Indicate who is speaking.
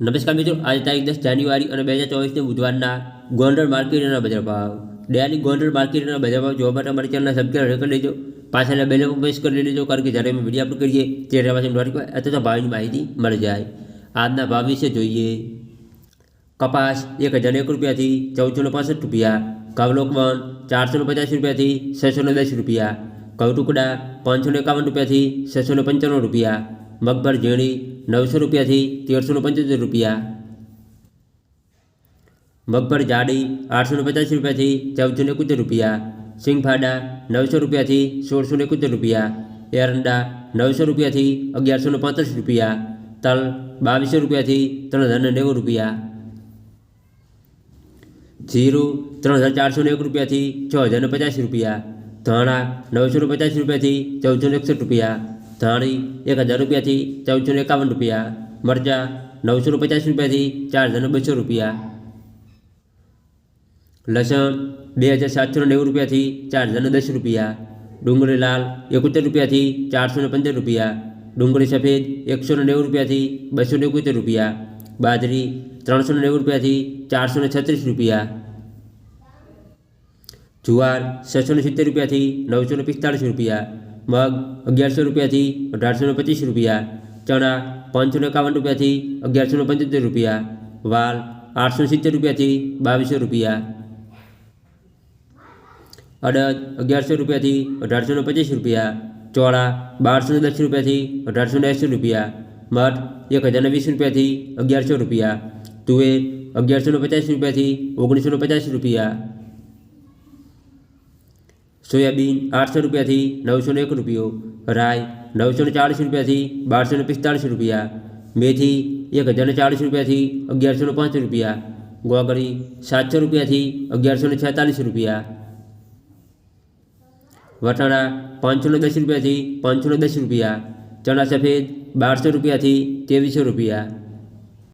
Speaker 1: નમસ્કાર મિત્રો આજે તારીખ દસ જાન્યુઆરી અને બે હજાર ચોવીસને બુધવારના ગોંડલ માર્કેટના બજાર ભાવ ડેલી ગોંડલ માર્કેટના બજાર ભાવ જોવા માટે અમારી ચેનલને સબસ્ક્રાઈબ કરી લેજો પાછળના બેલ પર પ્રેસ કરી લેજો કારણ કે જ્યારે અમે વિડીયો અપલોડ કરીએ ત્યારે પાછી નોટિફિકેશન અથવા ભાવની માહિતી મળી જાય આજના ભાવ વિશે જોઈએ કપાસ એક હજાર એક રૂપિયાથી ચૌદસો ને પાસઠ રૂપિયા કવલોકવન ચારસો ને પચાસ રૂપિયાથી છસો ને દસ રૂપિયા ઘઉં ટુકડા પાંચસો ને એકાવન રૂપિયાથી છસો ને પંચાણું રૂપિયા મગભર ઝીણી નવસો રૂપિયાથી તેરસો ને પંચોતેર રૂપિયા મગભર જાડી આઠસો ને પચાસ રૂપિયાથી ચૌદસો ને એકોતેર રૂપિયા સિંગફાડા નવસો રૂપિયાથી સોળસો ને એકોતેર રૂપિયા એરંડા નવસો રૂપિયાથી અગિયારસો ને પાંત્રીસ રૂપિયા તલ બાવીસો રૂપિયાથી ત્રણ હજાર ને નેવું રૂપિયા જીરું ત્રણ હજાર ચારસો ને એક રૂપિયાથી છ હજાર ને પચાસ રૂપિયા ધાણા નવસો ને પચાસ રૂપિયાથી ચૌદસો ને એકસઠ રૂપિયા ધાણી એક હજાર રૂપિયાથી ચૌદસો ને એકાવન રૂપિયા મરચાં નવસો ને પચાસ રૂપિયાથી ચાર હજાર ને બસો રૂપિયા લસણ બે હજાર સાતસો ને નેવું રૂપિયાથી ચાર હજાર ને દસ રૂપિયા ડુંગળી લાલ એકોતેર રૂપિયાથી ચારસો ને પંદર રૂપિયા ડુંગળી સફેદ એકસો ને નેવું રૂપિયાથી બસો ને એકોતેર રૂપિયા બાજરી ત્રણસો ને નેવું રૂપિયાથી ચારસો ને છત્રીસ રૂપિયા જુવાર છસો ને સિત્તેર રૂપિયાથી નવસો ને પિસ્તાળીસ રૂપિયા મગ અગિયારસો રૂપિયાથી અઢારસો પચીસ રૂપિયા, ચણા પાંચસો એકાવન રૂપિયાથી અગિયારસો પંચોતેર રૂપિયા, વાલ આઠસો સિત્તેર રૂપિયાથી બાવીસો રૂપિયા. અડદ અગિયારસો રૂપિયાથી અઢારસો પચીસ રૂપિયા, ચોળા બારસો દસ રૂપિયાથી અઢારસો એંસી રૂપિયા, મઠ એક હજાર વીસ રૂપિયાથી અગિયારસો રૂપિયા, તુવેર અગિયારસો પચાસ રૂપિયાથી ઓગણીસો પચાસ રૂપિયા સોયાબીન આઠસો રૂપિયાથી નવસો ને એક રૂપિયો રાય નવસો ને ચાળીસ રૂપિયાથી બારસો ને પિસ્તાળીસ રૂપિયા મેથી એક હજાર ને ચાળીસ રૂપિયાથી અગિયારસો ને પાંચ રૂપિયા ગોગળી સાતસો રૂપિયાથી અગિયારસો ને છેતાલીસ રૂપિયા વટાણા પાંચસો ને દસ રૂપિયાથી પાંચસો ને દસ રૂપિયા ચણા સફેદ બારસો રૂપિયાથી ત્રેવીસો રૂપિયા